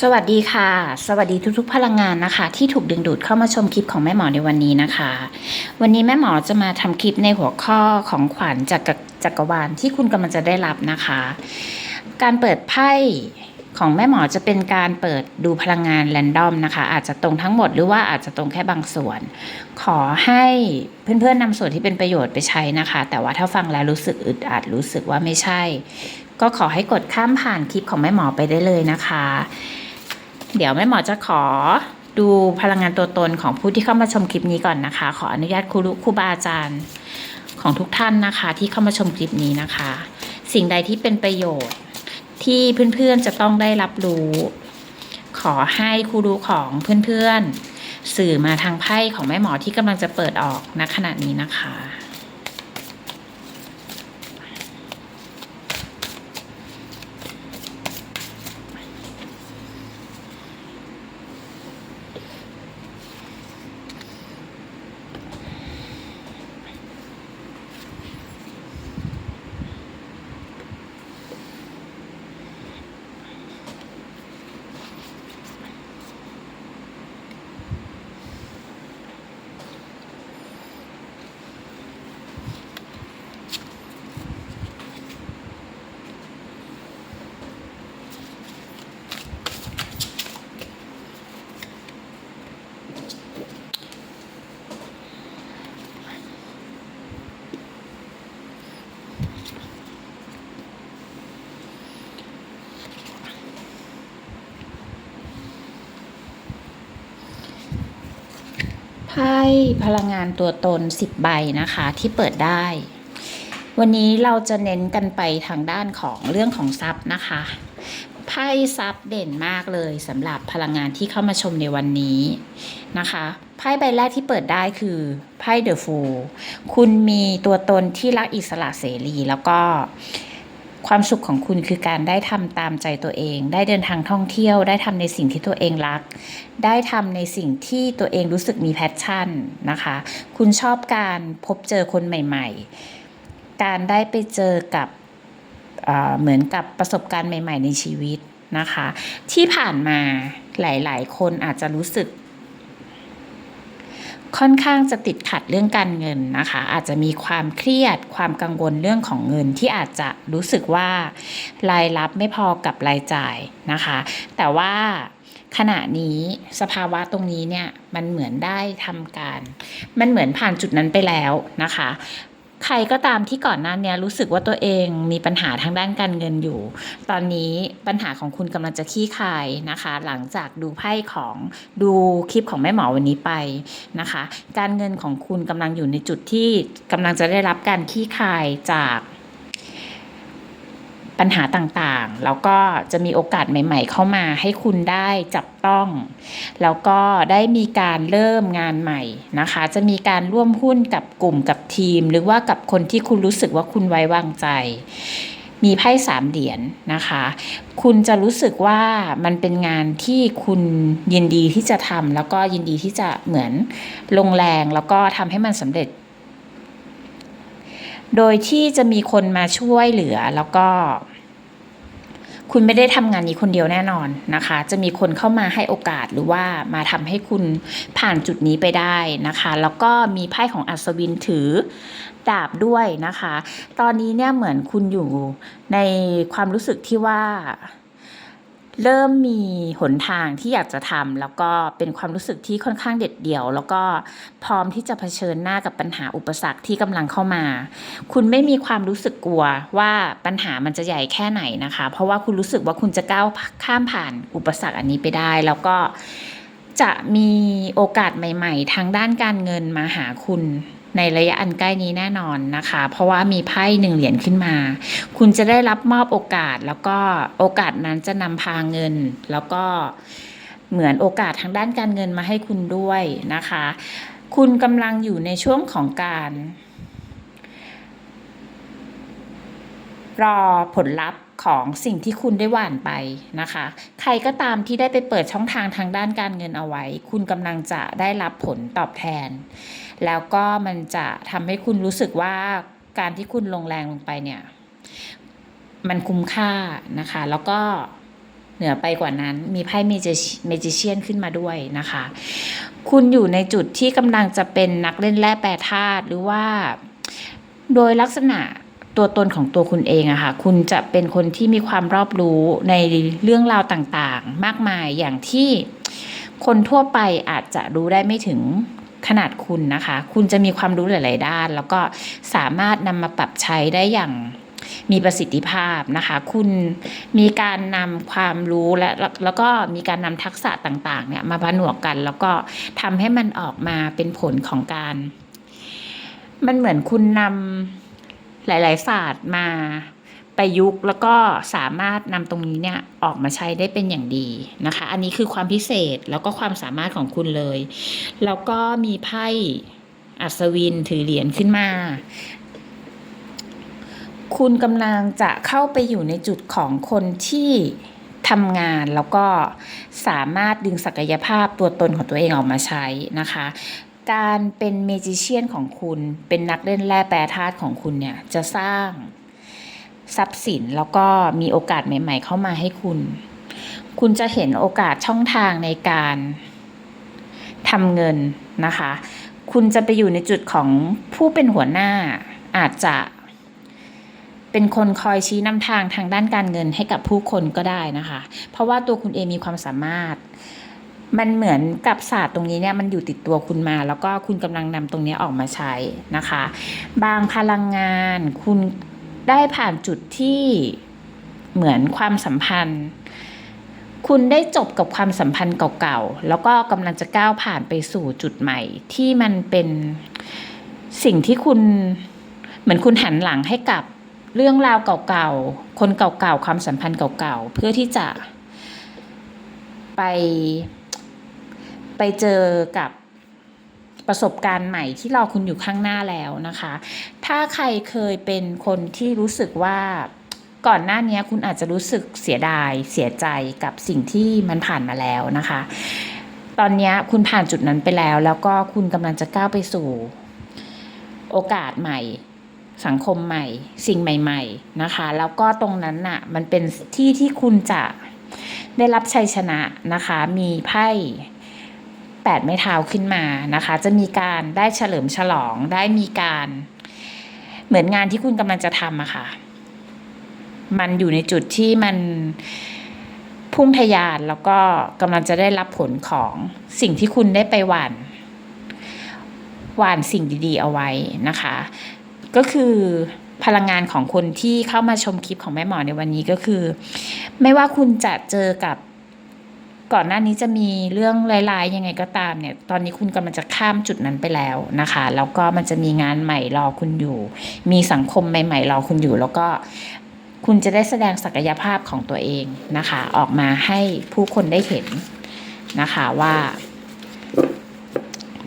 สวัสดีค่ะ สวัสดีทุกๆ พลังงานนะคะ ที่ถูกดึงดูดเข้ามาชมคลิปของแม่หมอในวันนี้นะคะ วันนี้แม่หมอจะมาทำคลิปในหัวข้อของขวัญจากจักรวาลที่คุณกำลังจะได้รับนะคะ การเปิดไพ่ของแม่หมอจะเป็นการเปิดดูพลังงานแรนดอมนะคะ อาจจะตรงทั้งหมดหรือว่าอาจจะตรงแค่บางส่วน ขอให้เพื่อนๆนำส่วนที่เป็นประโยชน์ไปใช้นะคะ แต่ว่าถ้าฟังแล้วรู้สึกอึดอัดรู้สึกว่าไม่ใช่ ก็ขอให้กดข้ามผ่านคลิปของแม่หมอไปได้เลยนะคะ เดี๋ยวแม่หมอจะขอดูพลังงานตัวตนของผู้ที่เข้ามาชมคลิปนี้ก่อนนะคะ ขออนุญาตครูรุครูบาอาจารย์ของทุกท่านนะคะ ที่เข้ามาชมคลิปนี้นะคะ สิ่งใดที่เป็นประโยชน์ที่เพื่อนๆจะต้องได้รับรู้ ขอให้ครูรู้ของเพื่อนๆสื่อมาทางไพ่ของแม่หมอที่กำลังจะเปิดออกณขณะนี้นะคะ ไพ่พลังงานตัวตน10ใบนะคะที่เปิดได้ วันนี้เราจะเน้นกันไปทางด้านของเรื่องของทรัพย์นะคะ ไพ่ทรัพย์เด่นมากเลยสำหรับพลังงานที่เข้ามาชมในวันนี้นะคะไพ่ใบแรกที่เปิดได้คือไพ่เดอะฟูลคุณมีตัวตนที่รักอิสระเสรี แล้วก็ความสุขของคุณคือการได้ทำตามใจตัวเอง ได้เดินทางท่องเที่ยว ได้ทำในสิ่งที่ตัวเองรัก ได้ทำในสิ่งที่ตัวเองรู้สึกมีแพชชั่นนะคะ คุณชอบการพบเจอคนใหม่ ๆ การได้ไปเจอกับเเหมือนกับประสบการณ์ใหม่ ๆ ในชีวิต นะคะ ที่ผ่านมาหลาย ๆ คนอาจจะรู้สึก ค่อนข้างจะติดขัดเรื่องการเงินนะคะ อาจจะมีความเครียดความกังวลเรื่องของเงินที่อาจจะรู้สึกว่ารายรับไม่พอกับรายจ่ายนะคะ แต่ว่าขณะนี้สภาวะตรงนี้เนี่ยมันเหมือนได้ทำการ มันเหมือนผ่านจุดนั้นไปแล้วนะคะ ใครก็ตามที่ก่อนหน้าเนี้ยรู้สึกว่าตัวเองมีปัญหาทางด้านการเงินอยู่ ตอนนี้ปัญหาของคุณกำลังจะขี้คายนะคะ หลังจากดูไพ่ของดูคลิปของแม่หมอวันนี้ไปนะคะ การเงินของคุณกำลังอยู่ในจุดที่กำลังจะได้รับการขี้คายจาก ปัญหาต่างๆ แล้วก็จะมีโอกาสใหม่ ๆ เข้ามาให้คุณได้จับต้อง แล้วก็ได้มีการเริ่มงานใหม่นะคะ จะมีการร่วมหุ้นกับกลุ่มกับทีม หรือว่ากับคนที่คุณรู้สึกว่าคุณไว้วางใจ มีไพ่สามเหรียญนะคะ คุณจะรู้สึกว่ามันเป็นงานที่คุณยินดีที่จะทำแล้วก็ยินดีที่จะเหมือนลงแรงแล้วก็ทำให้มันสำเร็จโดยที่จะมีคนมาช่วยเหลือแล้วก็ คุณไม่ได้ทำงานนี้คนเดียวแน่นอนนะคะ จะมีคนเข้ามาให้โอกาสหรือว่ามาทำให้คุณผ่านจุดนี้ไปได้นะคะ แล้วก็มีไพ่ของอัศวินถือดาบด้วยนะคะ ตอนนี้เนี่ยเหมือนคุณอยู่ในความรู้สึกที่ว่า เริ่มมีหนทางที่อยากจะทำแล้วก็เป็นความรู้สึกที่ค่อนข้างเด็ดเดี่ยว แล้วก็พร้อมที่จะเผชิญหน้ากับปัญหาอุปสรรคที่กำลังเข้ามา คุณไม่มีความรู้สึกกลัวว่าปัญหามันจะใหญ่แค่ไหนนะคะ เพราะว่าคุณรู้สึกว่าคุณจะก้าวข้ามผ่านอุปสรรคอันนี้ไปได้ แล้วก็จะมีโอกาสใหม่ ๆ ทางด้านการเงินมาหาคุณ ในระยะอันใกล้นี้แน่นอนนะคะ เพราะว่ามีไพ่หนึ่งเหรียญขึ้นมา คุณจะได้รับมอบโอกาสแล้วก็โอกาสนั้นจะนำพาเงิน แล้วก็เหมือนโอกาสทางด้านการเงินมาให้คุณด้วยนะคะ คุณกำลังอยู่ในช่วงของการ รอผลลัพธ์ของสิ่งที่คุณได้หว่านไปนะคะ ใครก็ตามที่ได้ไปเปิดช่องทางทางด้านการเงินเอาไว้ คุณกำลังจะได้รับผลตอบแทน แล้วก็มันจะทำให้คุณรู้สึกว่าการที่คุณลงแรงลงไปเนี่ย มันคุ้มค่านะคะ แล้วก็เหนือไปกว่านั้นมีไพ่เมจิเชียนขึ้นมาด้วยนะคะ คุณอยู่ในจุดที่กำลังจะเป็นนักเล่นแร่แปรธาตุหรือว่าโดยลักษณะ ตัวตนของตัวคุณเองอะค่ะ คุณจะเป็นคนที่มีความรอบรู้ในเรื่องราวต่างๆ มากมายอย่างที่คนทั่วไปอาจจะรู้ได้ไม่ถึงขนาดคุณนะคะ คุณจะมีความรู้หลาย ๆ ด้าน แล้วก็สามารถนำมาปรับใช้ได้อย่างมีประสิทธิภาพนะคะ คุณมีการนำความรู้และแล้วแล้วก็มีการนำทักษะต่างๆเนี่ยมาผนวกกัน แล้วก็ทำให้มันออกมาเป็นผลของการ มันเหมือนคุณนำ หลาย ๆ ศาสตร์มาประยุกต์แล้วก็สามารถนำตรงนี้เนี่ยออกมาใช้ได้เป็นอย่างดีนะคะ อันนี้คือความพิเศษแล้วก็ความสามารถของคุณเลย แล้วก็มีไพ่อัศวินถือเหรียญขึ้นมา คุณกำลังจะเข้าไปอยู่ในจุดของคนที่ทำงานแล้วก็สามารถดึงศักยภาพตัวตนของตัวเองออกมาใช้นะคะ การเป็นเมจิเชียนของคุณ เป็นนักเล่นแร่แปรธาตุของคุณเนี่ย จะสร้างทรัพย์สินแล้วก็มีโอกาสใหม่ ๆ เข้ามาให้คุณ คุณจะเห็นโอกาสช่องทางในการทำเงินนะคะ คุณจะไปอยู่ในจุดของผู้เป็นหัวหน้าอาจจะเป็นคนคอยชี้นำทางทางด้านการเงินให้กับผู้คนก็ได้นะคะ เพราะว่าตัวคุณเองมีความสามารถ มันเหมือนกับศาสตร์ตรงนี้เนี่ยมันอยู่ติดตัวคุณมา แล้วก็คุณกำลังนำตรงนี้ออกมาใช้นะคะ บางพลังงานคุณได้ผ่านจุดที่เหมือนความสัมพันธ์ คุณได้จบกับความสัมพันธ์เก่าๆ แล้วก็กำลังจะก้าวผ่านไปสู่จุดใหม่ ที่มันเป็นสิ่งที่คุณเหมือนคุณหันหลังให้กับเรื่องราวเก่าๆ คนเก่าๆ ความสัมพันธ์เก่าๆ เพื่อที่จะไป ไปเจอกับประสบการณ์ใหม่ที่รอคุณอยู่ข้างหน้าแล้วนะคะ ถ้าใครเคยเป็นคนที่รู้สึกว่าก่อนหน้านี้คุณอาจจะรู้สึกเสียดายเสียใจกับสิ่งที่มันผ่านมาแล้วนะคะ ตอนนี้คุณผ่านจุดนั้นไปแล้ว แล้วก็คุณกำลังจะก้าวไปสู่ โอกาสใหม่ สังคมใหม่ สิ่งใหม่ ๆนะคะ แล้วก็ตรงนั้นน่ะมันเป็นที่ที่คุณจะได้รับชัยชนะนะคะ มีไพ่ แปดไม้เท้าขึ้นมานะคะ จะมีการได้เฉลิมฉลองได้มีการเหมือนงานที่คุณกำลังจะทำอะค่ะ มันอยู่ในจุดที่มันพุ่งทะยานแล้วก็กำลังจะได้รับผลของสิ่งที่คุณได้ไปหว่านหว่านสิ่งดี ๆ เอาไว้นะคะ ก็คือพลังงานของคนที่เข้ามาชมคลิปของแม่หมอในวันนี้ก็คือ ไม่ว่าคุณจะเจอกับ ก่อนหน้านี้จะมีเรื่องร้ายๆยังไงก็ตามเนี่ย ตอนนี้คุณกำลังจะข้ามจุดนั้นไปแล้วนะคะ แล้วก็มันจะมีงานใหม่รอคุณอยู่ มีสังคมใหม่ ๆ รอคุณอยู่ แล้วก็คุณจะได้แสดงศักยภาพของตัวเองนะคะ ออกมาให้ผู้คนได้เห็นนะคะว่า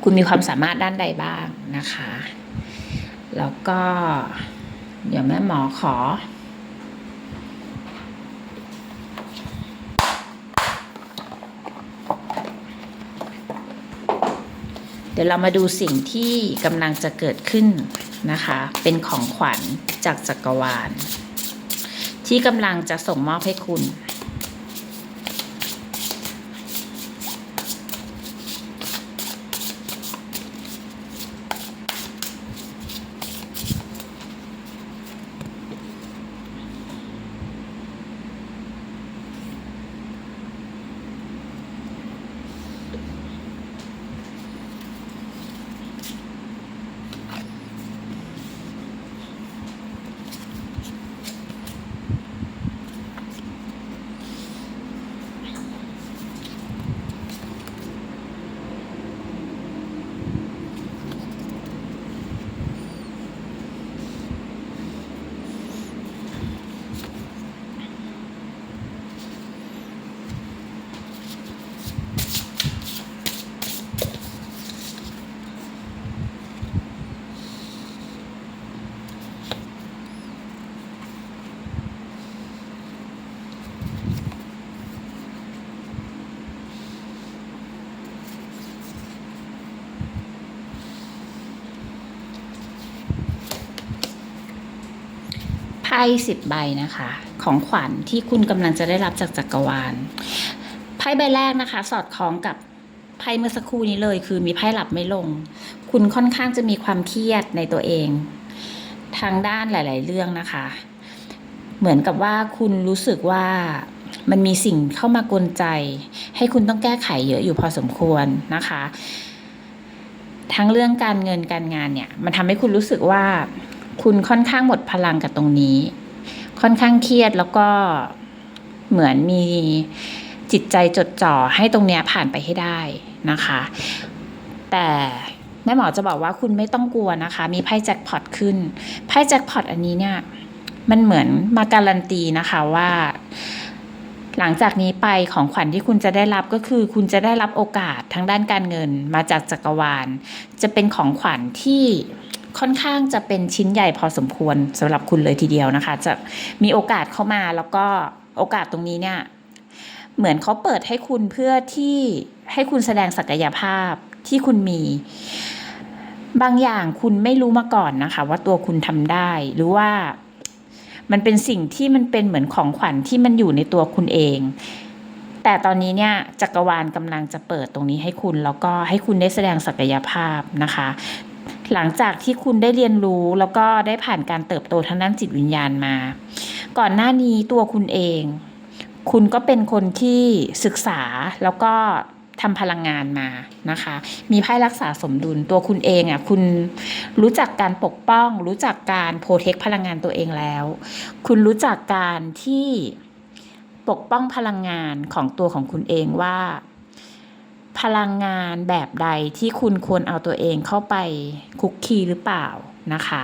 คุณมีความสามารถด้านใดบ้างนะคะ แล้วก็ เดี๋ยวแม่หมอขอ เดี๋ยวเรามาดูสิ่งที่กำลังจะเกิดขึ้นนะคะ เป็นของขวัญจากจักรวาล ที่กำลังจะส่งมอบให้คุณ พ่สิบใบนะคะ ของขวัญที่คุณกำลังจะได้รับจากจักรวาลไพ่ใบแรกนะคะ สอดคล้องกับไพ่เมื่อสักครู่นี้เลย คือมีไพ่หลับไม่ลง คุณค่อนข้างจะมีความเครียดในตัวเอง ทางด้านหลาย ๆ เรื่องนะคะ เหมือนกับว่าคุณรู้สึกว่ามันมีสิ่งเข้ามากวนใจ ให้คุณต้องแก้ไขเยอะอยู่พอสมควรนะคะ ทั้งเรื่องการเงินการงานเนี่ย มันทำให้คุณรู้สึกว่า คุณค่อนข้างหมดพลังกับตรงนี้ ค่อนข้างเครียดแล้วก็เหมือนมีจิตใจจดจ่อให้ตรงเนี้ยผ่านไปให้ได้นะคะ แต่แม่หมอจะบอกว่าคุณไม่ต้องกลัวนะคะ มีไพ่แจ็คพอตขึ้นไพ่แจ็คพอตอันนี้เนี่ยมันเหมือนมาการันตีนะคะว่า หลังจากนี้ไปของขวัญที่คุณจะได้รับก็คือ คุณจะได้รับโอกาสทางด้านการเงินมาจากจักรวาล จะเป็นของขวัญที่ ค่อนข้างจะเป็นชิ้นใหญ่พอสมควรสำหรับคุณเลยทีเดียวนะคะ จะมีโอกาสเข้ามาแล้วก็โอกาสตรงนี้เนี่ยเหมือนเขาเปิดให้คุณเพื่อที่ให้คุณแสดงศักยภาพที่คุณมี บางอย่างคุณไม่รู้มาก่อนนะคะ ว่าตัวคุณทำได้หรือว่ามันเป็นสิ่งที่มันเป็นเหมือนของขวัญที่มันอยู่ในตัวคุณเอง แต่ตอนนี้เนี่ยจักรวาลกำลังจะเปิดตรงนี้ให้คุณ แล้วก็ให้คุณได้แสดงศักยภาพนะคะ หลังจากที่คุณได้เรียนรู้แล้วก็ได้ผ่านการเติบโตทางด้านจิตวิญญาณมา ก่อนหน้านี้ตัวคุณเอง คุณก็เป็นคนที่ศึกษาแล้วก็ทำพลังงานมานะคะ มีไพ่รักษาสมดุลตัวคุณเองอะคุณรู้จักการปกป้อง รู้จักการโปรเทคพลังงานตัวเองแล้ว คุณรู้จักการที่ปกป้องพลังงานของตัวของคุณเองว่า พลังงานแบบใดที่คุณควรเอาตัวเองเข้าไปคุกคีหรือเปล่านะคะ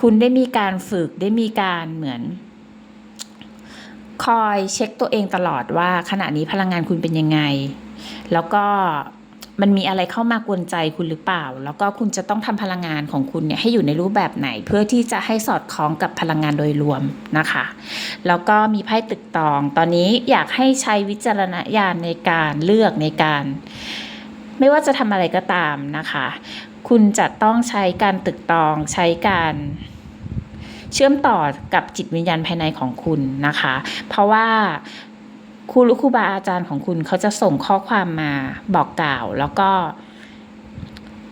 คุณได้มีการฝึกได้มีการเหมือน คอยเช็คตัวเองตลอดว่าขณะนี้พลังงานคุณเป็นยังไง แล้วก็ มันมีอะไรเข้ามากวนใจคุณหรือเปล่า แล้วก็คุณจะต้องทำพลังงานของคุณเนี่ยให้อยู่ในรูปแบบไหน เพื่อที่จะให้สอดคล้องกับพลังงานโดยรวมนะคะ แล้วก็มีไพ่ตึกตอง ตอนนี้อยากให้ใช้วิจารณญาณในการเลือกในการ ไม่ว่าจะทำอะไรก็ตามนะคะ คุณจะต้องใช้การตึกตองใช้การเชื่อมต่อกับจิตวิญญาณภายในของคุณนะคะ เพราะว่า ครูหรือครูบาอาจารย์ของคุณเขาจะส่งข้อความมาบอกกล่าว แล้วก็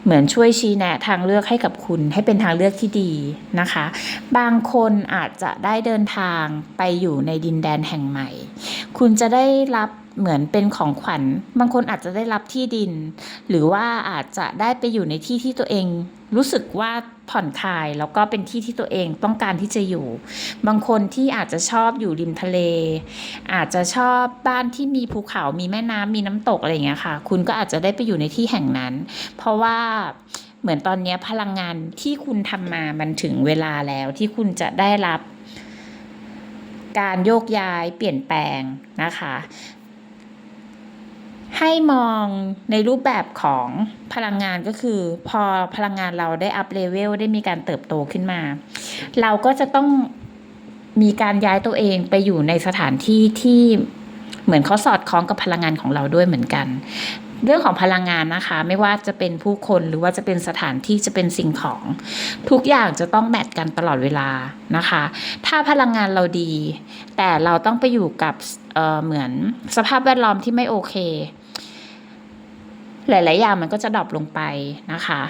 เหมือนช่วยชี้แนะทางเลือกให้กับคุณให้เป็นทางเลือกที่ดีนะคะ บางคนอาจจะได้เดินทางไปอยู่ในดินแดนแห่งใหม่ คุณจะได้รับ เหมือนเป็นของขวัญ บางคนอาจจะได้รับที่ดิน หรือว่าอาจจะได้ไปอยู่ในที่ที่ตัวเองรู้สึกว่าผ่อนคลายแล้วก็เป็นที่ที่ตัวเองต้องการที่จะอยู่ บางคนที่อาจจะชอบอยู่ริมทะเล อาจจะชอบบ้านที่มีภูเขามีแม่น้ำมีน้ำตกอะไรอย่างเงี้ยค่ะ คุณก็อาจจะได้ไปอยู่ในที่แห่งนั้น เพราะว่าเหมือนตอนนี้พลังงานที่คุณทำมามันถึงเวลาแล้วที่คุณจะได้รับการโยกย้ายเปลี่ยนแปลงนะคะ ให้มองในรูปแบบของพลังงานก็คือ พอพลังงานเราได้อัพเลเวลได้มีการเติบโตขึ้นมา เราก็จะต้องมีการย้ายตัวเองไปอยู่ในสถานที่ที่เหมือนเขาสอดคล้องกับพลังงานของเราด้วยเหมือนกัน เรื่องของพลังงานนะคะ ไม่ว่าจะเป็นผู้คนหรือว่าจะเป็นสถานที่จะเป็นสิ่งของ ทุกอย่างจะต้องแมทกันตลอดเวลานะคะ ถ้าพลังงานเราดี แต่เราต้องไปอยู่กับเเหมือนสภาพแวดล้อมที่ไม่โอเค หลาย ๆ อย่างมันก็จะดรอปลงไปนะคะ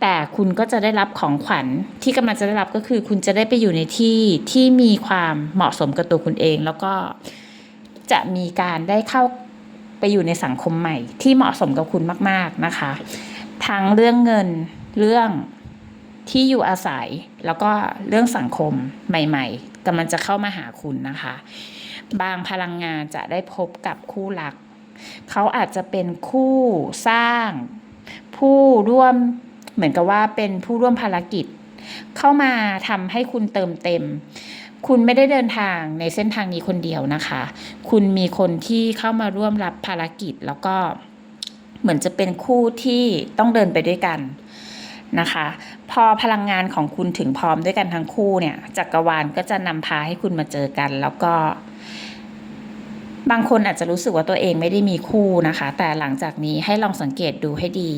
แต่คุณก็จะได้รับของขวัญที่กำลังจะได้รับก็คือ คุณจะได้ไปอยู่ในที่ที่มีความเหมาะสมกับตัวคุณเอง แล้วก็จะมีการได้เข้าไปอยู่ในสังคมใหม่ ที่เหมาะสมกับคุณมาก ๆ นะคะ ทั้งเรื่องเงินเรื่องที่อยู่อาศัยแล้วก็เรื่องสังคมใหม่ๆกำลังจะเข้ามาหาคุณนะคะ บางพลังงานจะได้พบกับคู่รัก เขาอาจจะเป็นคู่สร้าง ผู้ร่วมเหมือนกับว่าเป็นผู้ร่วมภารกิจ เข้ามาทำให้คุณเติมเต็ม คุณไม่ได้เดินทางในเส้นทางนี้คนเดียวนะคะ คุณมีคนที่เข้ามาร่วมรับภารกิจแล้วก็เหมือนจะเป็นคู่ที่ต้องเดินไปด้วยกันนะคะ พอพลังงานของคุณถึงพร้อมด้วยกันทั้งคู่เนี่ยจักรวาลก็จะนำพาให้คุณมาเจอกัน แล้วก็ บางคนอาจจะรู้สึกว่าตัวเองไม่ได้มีคู่นะคะ แต่หลังจากนี้ให้ลองสังเกตดูให้ดี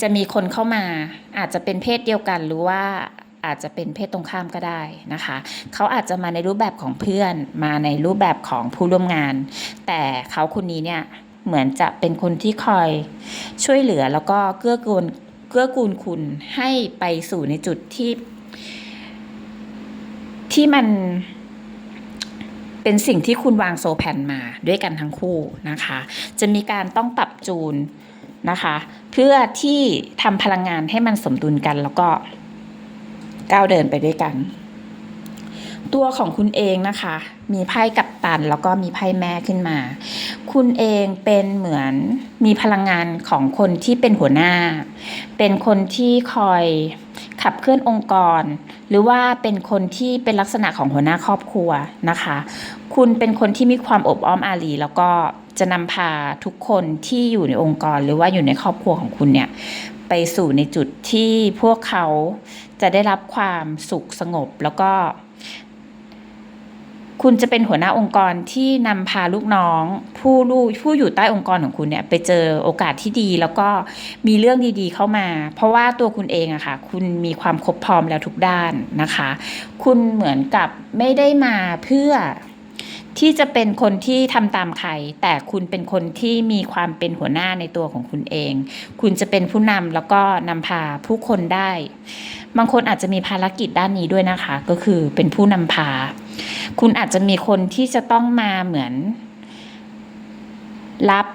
จะมีคนเข้ามาอาจจะเป็นเพศเดียวกันหรือว่าอาจจะเป็นเพศตรงข้ามก็ได้นะคะ เขาอาจจะมาในรูปแบบของเพื่อนมาในรูปแบบของผู้ร่วมงาน แต่เขาคนนี้เนี่ยเหมือนจะเป็นคนที่คอยช่วยเหลือแล้วก็เกื้อกูลเกื้อกูลคุณให้ไปสู่ในจุดที่ที่มัน เป็นสิ่งที่คุณวางโซแผนมาด้วยกันทั้งคู่นะคะ จะมีการต้องปรับจูนนะคะ เพื่อที่ทำพลังงานให้มันสมดุลกันแล้วก็ก้าวเดินไปด้วยกัน ตัวของคุณเองนะคะ มีไพ่กับตันแล้วก็มีไพ่แม่ขึ้นมา คุณเองเป็นเหมือนมีพลังงานของคนที่เป็นหัวหน้า เป็นคนที่คอย ขับเคลื่อนองค์กร หรือว่าเป็นคนที่เป็นลักษณะของหัวหน้าครอบครัวนะคะ คุณเป็นคนที่มีความอบอ้อมอารีแล้วก็จะนำพาทุกคนที่อยู่ในองค์กร หรือว่าอยู่ในครอบครัวของคุณเนี่ยไปสู่ในจุดที่พวกเขาจะได้รับความสุขสงบแล้วก็ คุณจะเป็นหัวหน้าองค์กรที่นำพาลูกน้อง ผู้ลูกผู้อยู่ใต้องค์กรของคุณเนี่ยไปเจอโอกาสที่ดี แล้วก็มีเรื่องดีๆเข้ามา เพราะว่าตัวคุณเองอะค่ะ คุณมีความครบพร้อมแล้วทุกด้านนะคะ คุณเหมือนกับไม่ได้มาเพื่อที่จะเป็นคนที่ทำตามใคร แต่คุณเป็นคนที่มีความเป็นหัวหน้าในตัวของคุณเอง คุณจะเป็นผู้นำแล้วก็นำพาผู้คนได้ บางคนอาจจะมีภารกิจด้านนี้ด้วยนะคะ ก็คือเป็นผู้นำพา คุณอาจจะมีคนที่จะต้องมาเหมือน รับ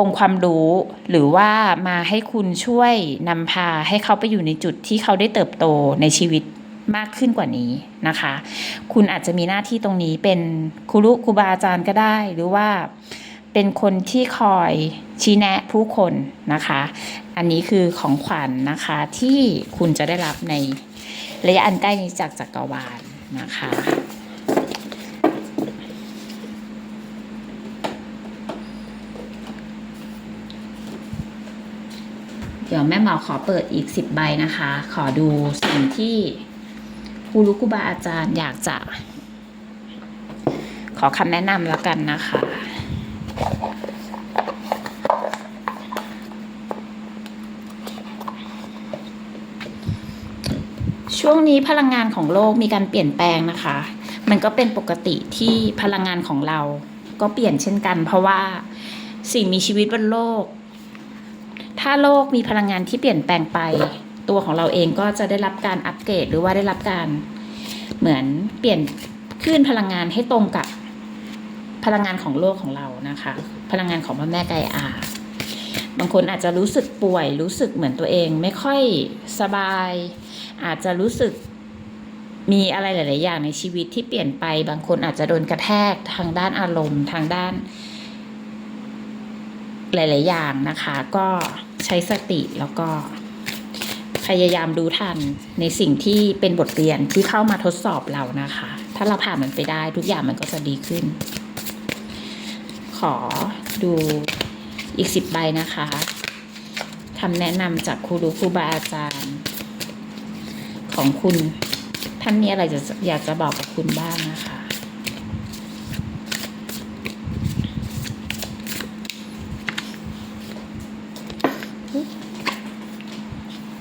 องค์ความรู้หรือว่ามาให้คุณช่วยนำพาให้เขาไปอยู่ในจุดที่เขาได้เติบโตในชีวิตมากขึ้นกว่านี้นะคะ คุณอาจจะมีหน้าที่ตรงนี้เป็นครูรุครูบาอาจารย์ก็ได้ หรือว่าเป็นคนที่คอยชี้แนะผู้คนนะคะ อันนี้คือของขวัญนะคะที่คุณจะได้รับในระยะอันใกล้นี้จากจักรวาล นะคะ เดี๋ยวแม่หมอขอเปิดอีกสิบใบนะคะ ขอดูสิ่งที่ครูรุครูบาอาจารย์อยากจะ ขอคำแนะนำแล้วกันนะคะ ช่วงนี้พลังงานของโลกมีการเปลี่ยนแปลงนะคะ มันก็เป็นปกติที่พลังงานของเราก็เปลี่ยนเช่นกัน เพราะว่าสิ่งมีชีวิตบนโลก ถ้าโลกมีพลังงานที่เปลี่ยนแปลงไป ตัวของเราเองก็จะได้รับการอัปเกรดหรือว่าได้รับการเหมือนเปลี่ยนคลื่นพลังงานให้ตรงกับพลังงานของโลกของเรานะคะ พลังงานของพระแม่ไกอา บางคนอาจจะรู้สึกป่วย รู้สึกเหมือนตัวเองไม่ค่อยสบาย อาจจะรู้สึกมีอะไรหลาย ๆ อย่างในชีวิตที่เปลี่ยนไป บางคนอาจจะโดนกระแทกทางด้านอารมณ์ ทางด้าน หลาย ๆ อย่างนะคะ ก็ใช้สติแล้วก็พยายามดูทันในสิ่งที่เป็นบทเรียนที่เข้ามาทดสอบเรานะคะ ถ้าเราผ่านมันไปได้ทุกอย่างมันก็จะดีขึ้น ขอดูอีกสิบใบนะคะคำแนะนำจากครูรู้ครูบาอาจารย์ ของคุณ ท่านมีอะไรจะอยากจะบอกกับคุณบ้างนะคะ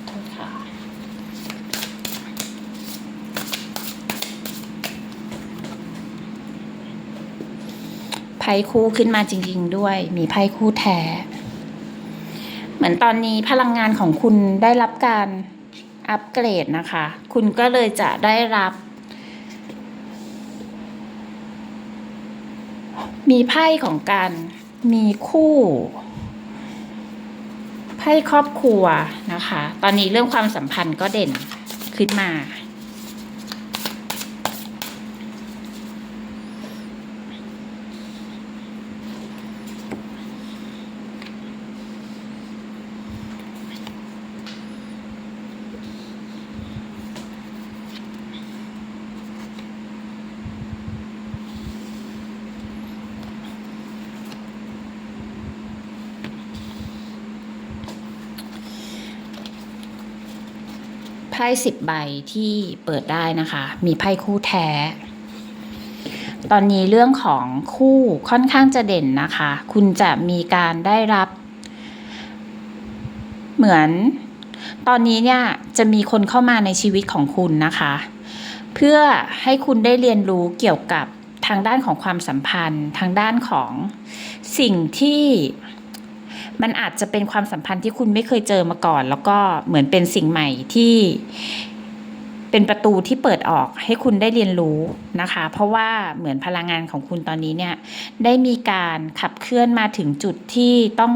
โทษค่ะไพ่คู่ขึ้นมาจริง ๆ ด้วย มีไพ่คู่แท้ เหมือนตอนนี้พลังงานของคุณได้รับการ อัปเกรดนะคะ คุณก็เลยจะได้รับ มีไพ่ของการมีคู่ไพ่ครอบครัวนะคะ ตอนนี้เรื่องความสัมพันธ์ก็เด่นขึ้นมา ไพ่สิบใบที่เปิดได้นะคะ มีไพ่คู่แท้ ตอนนี้เรื่องของคู่ค่อนข้างจะเด่นนะคะ คุณจะมีการได้รับ เหมือน ตอนนี้เนี่ยจะมีคนเข้ามาในชีวิตของคุณนะคะ เพื่อให้คุณได้เรียนรู้เกี่ยวกับทางด้านของความสัมพันธ์ ทางด้านของสิ่งที่ มันอาจจะเป็นความสัมพันธ์ที่คุณไม่เคยเจอมาก่อน แล้วก็เหมือนเป็นสิ่งใหม่ที่เป็นประตูที่เปิดออกให้คุณได้เรียนรู้นะคะ เพราะว่าเหมือนพลังงานของคุณตอนนี้เนี่ยได้มีการขับเคลื่อนมาถึงจุดที่ต้อง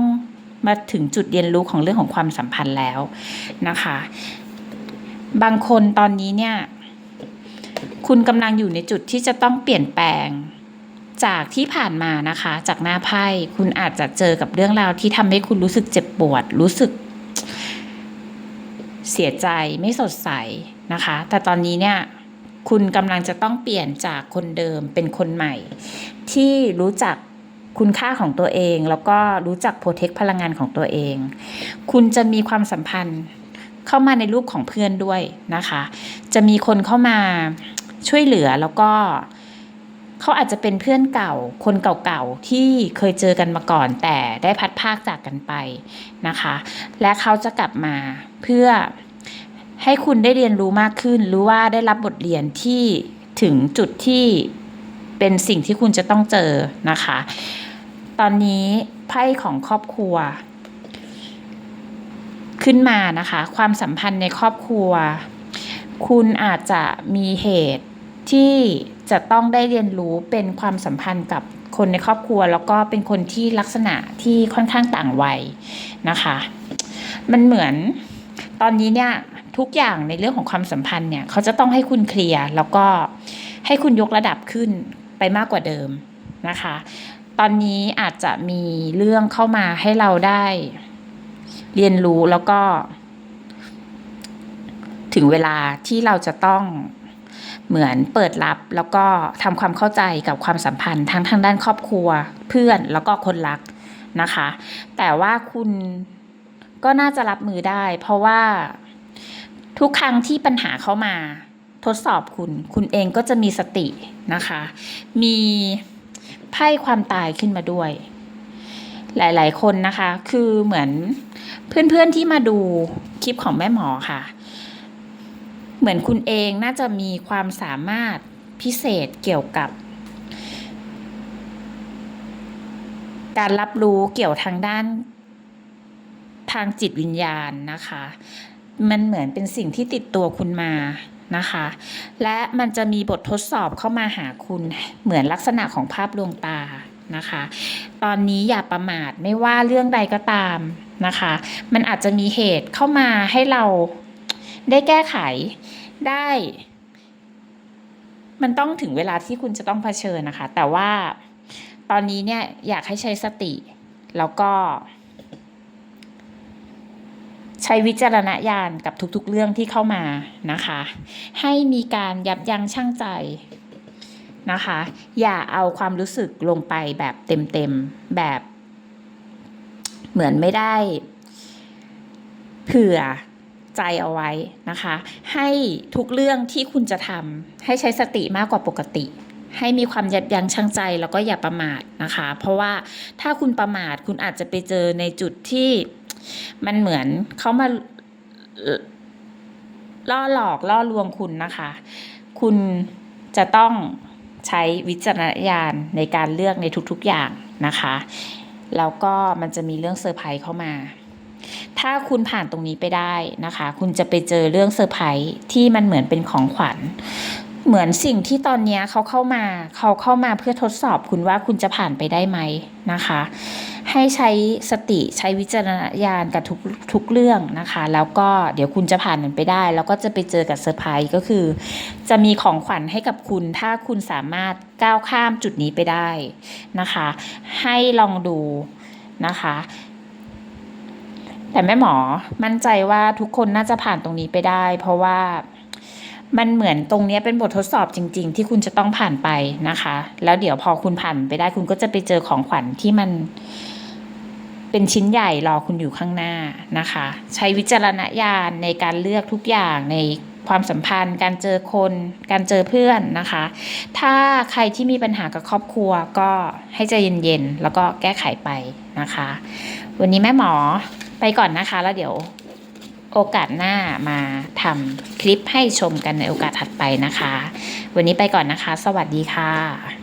มาถึงจุดเรียนรู้ของเรื่องของความสัมพันธ์แล้วนะคะ บางคนตอนนี้เนี่ย คุณกำลังอยู่ในจุดที่จะต้องเปลี่ยนแปลง จากที่ผ่านมานะคะ จากหน้าไพ่คุณอาจจะเจอกับเรื่องราวที่ทำให้คุณรู้สึกเจ็บปวด รู้สึก เสียใจไม่สดใสนะคะ แต่ตอนนี้เนี่ย คุณกำลังจะต้องเปลี่ยนจากคนเดิมเป็นคนใหม่ ที่รู้จักคุณค่าของตัวเอง แล้วก็รู้จักโปรเทคพลังงานของตัวเอง คุณจะมีความสัมพันธ์เข้ามาในรูปของเพื่อนด้วยนะคะ จะมีคนเข้ามาช่วยเหลือแล้วก็ เขาอาจจะเป็นเพื่อนเก่า คนเก่าๆที่เคยเจอกันมาก่อน แต่ได้พัดภาคจากกันไปนะคะ และเขาจะกลับมาเพื่อให้คุณได้เรียนรู้มากขึ้นหรือว่าได้รับบทเรียนที่ถึงจุดที่เป็นสิ่งที่คุณจะต้องเจอนะคะ ตอนนี้ไพ่ของครอบครัว ขึ้นมานะคะ ความสัมพันธ์ในครอบครัว คุณอาจจะมีเหตุที่ จะต้องได้เรียนรู้เป็นความสัมพันธ์กับคนในครอบครัว แล้วก็เป็นคนที่ลักษณะที่ค่อนข้างต่างวัยนะคะ มันเหมือนตอนนี้เนี่ยทุกอย่างในเรื่องของความสัมพันธ์เนี่ยเขาจะต้องให้คุณเคลียร์แล้วก็ให้คุณยกระดับขึ้นไปมากกว่าเดิมนะคะ ตอนนี้อาจจะมีเรื่องเข้ามาให้เราได้เรียนรู้แล้วก็ ถึงเวลาที่เราจะต้อง เหมือนเปิดรับแล้วก็ทำความเข้าใจกับความสัมพันธ์ทั้งทางด้านครอบครัวเพื่อนแล้วก็คนรักนะคะ แต่ว่าคุณก็น่าจะรับมือได้ เพราะว่าทุกครั้งที่ปัญหาเข้ามาทดสอบคุณ คุณเองก็จะมีสตินะคะ มีไพ่ความตายขึ้นมาด้วย หลาย ๆ คนนะคะ คือเหมือนเพื่อน ๆ ที่มาดูคลิปของแม่หมอค่ะ เหมือนคุณเองน่าจะมีความสามารถพิเศษเกี่ยวกับ การรับรู้เกี่ยวทางด้านทางจิตวิญญาณนะคะ มันเหมือนเป็นสิ่งที่ติดตัวคุณมานะคะ และมันจะมีบททดสอบเข้ามาหาคุณเหมือนลักษณะของภาพลวงตานะคะ ตอนนี้อย่าประมาทไม่ว่าเรื่องใดก็ตามนะคะ มันอาจจะมีเหตุเข้ามาให้เรา ได้แก้ไขได้ มันต้องถึงเวลาที่คุณจะต้องเผชิญนะคะ แต่ว่าตอนนี้เนี่ยอยากให้ใช้สติ แล้วก็ ใช้วิจารณญาณกับทุกๆเรื่องที่เข้ามานะคะ ให้มีการยับยั้งชั่งใจนะคะ อย่าเอาความรู้สึกลงไปแบบเต็มๆแบบเหมือนไม่ได้ เผื่อ ใจเอาไว้นะคะ ให้ทุกเรื่องที่คุณจะทำให้ใช้สติมากกว่าปกติ ให้มีความยับยั้งชั่งใจแล้วก็อย่าประมาทนะคะ เพราะว่าถ้าคุณประมาทคุณอาจจะไปเจอในจุดที่มันเหมือนเขามาล่อหลอกล่อลวงคุณนะคะ คุณจะต้องใช้วิจารณญาณในการเลือกในทุกๆอย่างนะคะ แล้วก็มันจะมีเรื่องเซอร์ไพรส์เข้ามา ถ้าคุณผ่านตรงนี้ไปได้นะคะ คุณจะไปเจอเรื่องเซอร์ไพรส์ที่มันเหมือนเป็นของขวัญ เหมือนสิ่งที่ตอนนี้เขาเข้ามาเขาเข้ามาเพื่อทดสอบคุณว่าคุณจะผ่านไปได้ไหมนะคะ ให้ใช้สติใช้วิจารณญาณกับทุกทุกเรื่องนะคะ แล้วก็เดี๋ยวคุณจะผ่านมันไปได้ แล้วก็จะไปเจอกับเซอร์ไพรส์ก็คือ จะมีของขวัญให้กับคุณ ถ้าคุณสามารถก้าวข้ามจุดนี้ไปได้นะคะ ให้ลองดูนะคะ แต่แม่หมอมั่นใจว่าทุกคนน่าจะผ่านตรงนี้ไปได้ เพราะว่ามันเหมือนตรงนี้เป็นบททดสอบจริง ๆ ที่คุณจะต้องผ่านไปนะคะ แล้วเดี๋ยวพอคุณผ่านไปได้ คุณก็จะไปเจอของขวัญที่มันเป็นชิ้นใหญ่รอคุณอยู่ข้างหน้านะคะ ใช้วิจารณญาณในการเลือกทุกอย่างในความสัมพันธ์ การเจอคน การเจอเพื่อนนะคะ ถ้าใครที่มีปัญหากับครอบครัวก็ให้ใจเย็นๆ แล้วก็แก้ไขไปนะคะ วันนี้แม่หมอ ไปก่อนนะคะ แล้วเดี๋ยวโอกาสหน้ามาทำคลิปให้ชมกันในโอกาสถัดไปนะคะ วันนี้ไปก่อนนะคะ สวัสดีค่ะ